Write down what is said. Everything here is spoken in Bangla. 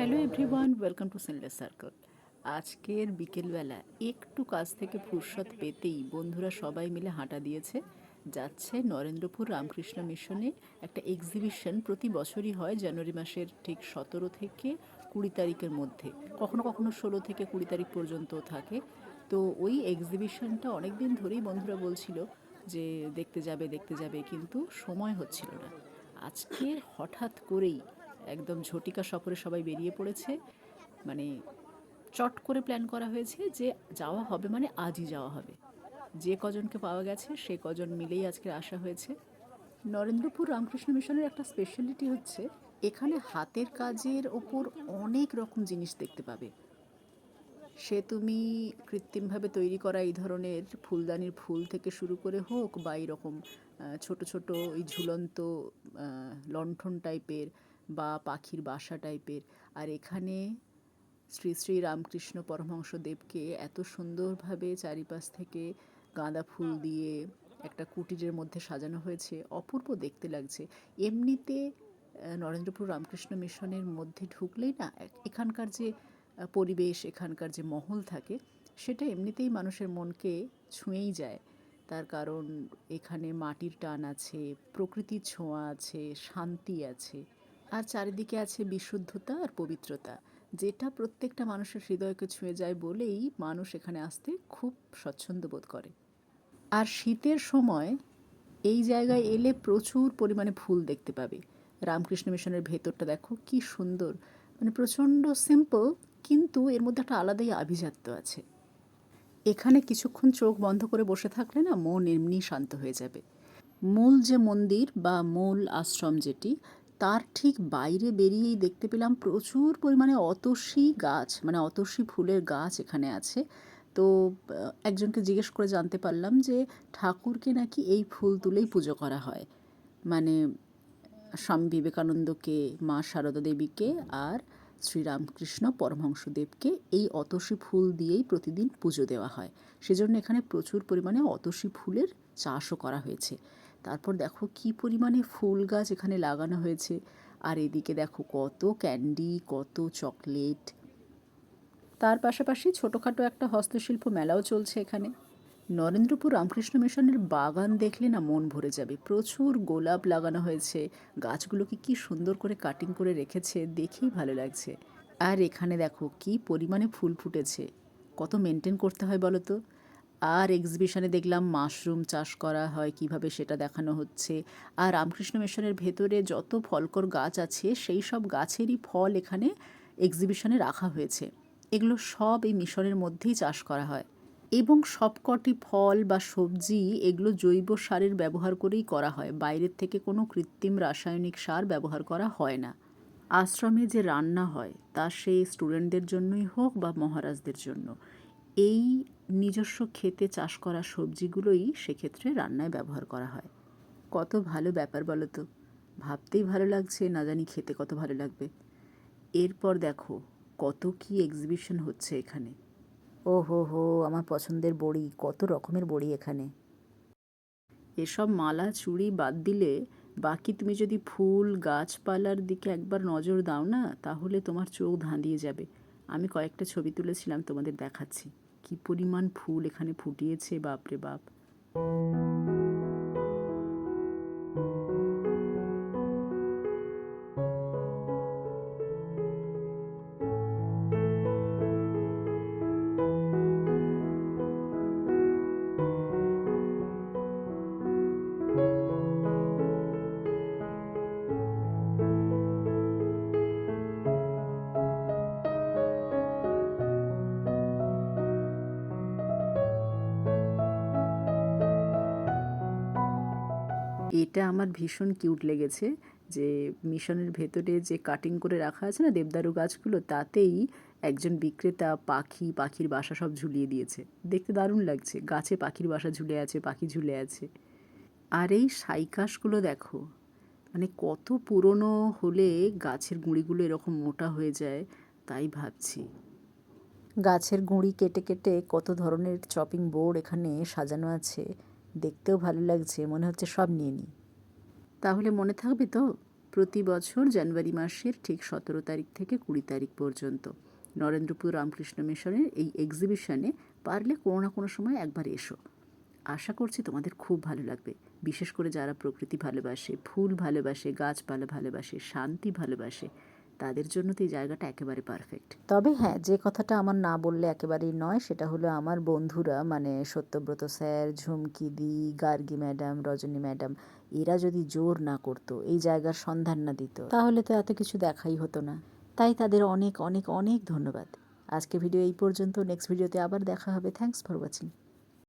Hello everyone welcome to senseless circle আজকের বিকেলবেলা একটু কাজ থেকে ফুরসত পেতেই বন্ধুরা সবাই মিলে হাঁটা দিয়েছে। যাচ্ছে নরেন্দ্রপুর রামকৃষ্ণ মিশনে একটা এক্সিবিশন প্রতি বছরই হয় জানুয়ারি মাসের ঠিক সতেরো থেকে কুড়ি তারিখের মধ্যে। কখনো কখনো ষোলো থেকে কুড়ি তারিখ পর্যন্ত থাকে। তো ওই এক্সিবিশনটা অনেক দিন ধরেই বন্ধুরা বলছিল যে দেখতে যাবে দেখতে যাবে, কিন্তু সময় হচ্ছিল না। আজকে হঠাৎ করেই একদম ঝটিকা সফরে সবাই বেরিয়ে পড়েছে। মানে চট করে প্ল্যান করা হয়েছে যে যাওয়া হবে মানে আজই যাওয়া হবে। যে কজনকে পাওয়া গেছে সে কজন মিলেই আজকে আসা হয়েছে। নরেন্দ্রপুর রামকৃষ্ণ মিশনের একটা স্পেশালিটি হচ্ছে, এখানে হাতের কাজের ওপর অনেক রকম জিনিস দেখতে পাবে। সে তুমি কৃত্রিমভাবে তৈরি করা এই ধরনের ফুলদানির ফুল থেকে শুরু করে হোক বা এরকম ছোট ছোট এই ঝুলন্ত লণ্ঠন টাইপের বা পাখির বাসা টাইপের। আর এখানে শ্রী শ্রী রামকৃষ্ণ পরমহংসদেবকে এত সুন্দরভাবে চারিপাশ থেকে গাঁদা ফুল দিয়ে একটা কুটিরের মধ্যে সাজানো হয়েছে, অপূর্ব দেখতে লাগছে। এমনিতে নরেন্দ্রপুর রামকৃষ্ণ মিশনের মধ্যে ঢুকলেই না এখানকার যে পরিবেশ, এখানকার যে মহল থাকে, সেটা এমনিতেই মানুষের মনকে ছুঁয়েই যায়। তার কারণ এখানে মাটির টান আছে, প্রকৃতির ছোঁয়া আছে, শান্তি আছে। আর চারিদিকে আছে বিশুদ্ধতা আর পবিত্রতা। যেটা প্রত্যেকটা মানুষের হৃদয়কে ছুঁয়ে যায় বলেই মানুষ এখানে আসতে খুব স্বচ্ছন্দ বোধ করে। আর শীতের সময় এই জায়গায় এলে প্রচুর পরিমাণে ফুল দেখতে পাবে। রামকৃষ্ণ মিশনের ভেতরটা দেখো, কি সুন্দর। মানে প্রচণ্ড সিম্পল কিন্তু এর মধ্যে একটা আলাদাই আভিজাত্য আছে। এখানে কিছুক্ষণ চোখ বন্ধ করে বসে থাকলে না মন এমনি শান্ত হয়ে যাবে। মূল যে মন্দির বা মূল আশ্রম যেটি তার ঠিক বাইরে বেরিয়েই দেখতে পেলাম প্রচুর পরিমাণে অতসী গাছ মানে অতসী ফুলের গাছ এখানে আছে। তো একজনকে জিজ্ঞেস করে জানতে পারলাম যে ঠাকুরকে নাকি এই ফুল তুলেই পুজো করা হয়। মানে স্বামী বিবেকানন্দকে, মা সারদা দেবীকে আর শ্রীরামকৃষ্ণ পরমহংসদেবকে এই অতসী ফুল দিয়েই প্রতিদিন পুজো দেওয়া হয়। সেজন্য এখানে প্রচুর পরিমাণে অতসী ফুলের চাষও করা হয়েছে। তারপর দেখো কি পরিমাণে ফুল গাছ এখানে লাগানো হয়েছে। আর এদিকে দেখো কত ক্যান্ডি, কত চকলেট। তার পাশাপাশি ছোটোখাটো একটা হস্তশিল্প মেলাও চলছে এখানে। নরেন্দ্রপুর রামকৃষ্ণ মিশনের বাগান দেখলে না মন ভরে যাবে। প্রচুর গোলাপ লাগানো হয়েছে। গাছগুলোকে কি সুন্দর করে কাটিং করে রেখেছে, দেখেই ভালো লাগছে। আর এখানে দেখো কি পরিমাণে ফুল ফুটেছে। কত মেনটেন করতে হয় বলো তো? আর এক্সিবিশনে দেখলাম মাশরুম চাষ করা হয়, কীভাবে সেটা দেখানো হচ্ছে। আর রামকৃষ্ণ মিশনের ভেতরে যত ফলকর গাছ আছে, সেই সব গাছেরই ফল এখানে এক্সিবিশনে রাখা হয়েছে। এগুলো সব এই মিশনের মধ্যেই চাষ করা হয়। এবং সবকটি ফল বা সবজি এগুলো জৈব সারের ব্যবহার করেই করা হয়। বাইরের থেকে কোনো কৃত্রিম রাসায়নিক সার ব্যবহার করা হয় না। আশ্রমে যে রান্না হয়, তা সেই স্টুডেন্টদের জন্যই হোক বা মহারাজদের জন্য। এই নিজস্ব ক্ষেতে চাষ করা সবজিগুলোই সেক্ষেত্রে রান্নায় ব্যবহার করা হয়। কত ভালো ব্যাপার বলো তো। ভাবতেই ভালো লাগছে, না জানি খেতে কত ভালো লাগবে। এরপর দেখো, কত কি এক্সিবিশন হচ্ছে এখানে। ও হো হো, আমার পছন্দের বড়ি, কত রকমের বড়ি এখানে। এসব মালা, চুড়ি বাদ দিলে বাকি তুমি যদি ফুল, গাছপালার দিকে একবার নজর দাও না, তাহলে তোমার চোখ ধাঁধিয়ে যাবে। আমি কয়েকটা ছবি তুলেছিলাম, তোমাদের দেখাচ্ছি। কি পরিমাণ ফুল এখানে ফুটিয়েছে বাপরে বাপ। এটা আমার ভীষণ কিউট লেগেছে যে মিশনের ভেতরে যে কাটিং করে রাখা আছে না দেবদারু গাছগুলো, তাতেই একজন বিক্রেতা পাখি, পাখির বাসা সব ঝুলিয়ে দিয়েছে। দেখতে দারুণ লাগছে। গাছে পাখির বাসা ঝুলে আছে, পাখি ঝুলে আছে। আর এই সাইকাসগুলো দেখো মানে কত পুরনো হলে গাছের গুঁড়িগুলো এরকম মোটা হয়ে যায়, তাই ভাবছি। গাছের গুঁড়ি কেটে কেটে কত ধরনের চপিং বোর্ড এখানে সাজানো আছে। দেখতেও ভালো লাগছে, মনে হচ্ছে সব নিয়ে নিই। তাহলে মনে থাকবে তো, প্রতি বছর জানুয়ারি মাসের ঠিক সতেরো তারিখ থেকে কুড়ি তারিখ পর্যন্ত নরেন্দ্রপুর রামকৃষ্ণ মিশনের এই এক্সিবিশনে পারলে কোনো না কোনো সময় একবার এসো। আশা করছি তোমাদের খুব ভালো লাগবে। বিশেষ করে যারা প্রকৃতি ভালোবাসে, ফুল ভালোবাসে, গাছপালা ভালোবাসে, শান্তি ভালোবাসে তাদের জন্য তো এই জায়গাটা একেবারে পারফেক্ট তবে হ্যাঁ যে কথাটা আমার না বললে একেবারেই নয়, সেটা হলো আমার বন্ধুরা মানে সত্যব্রত স্যার, ঝুমকি দি, গার্গী ম্যাডাম, রজনী ম্যাডাম, এরা যদি জোর না করতো, এই জায়গার সন্ধান না দিত, তাহলে তো এত কিছু দেখাই হতো না। তাই তাদের অনেক অনেক অনেক ধন্যবাদ। আজকে ভিডিও এই পর্যন্ত নেক্সট ভিডিওতে আবার দেখা হবে। Thanks for watching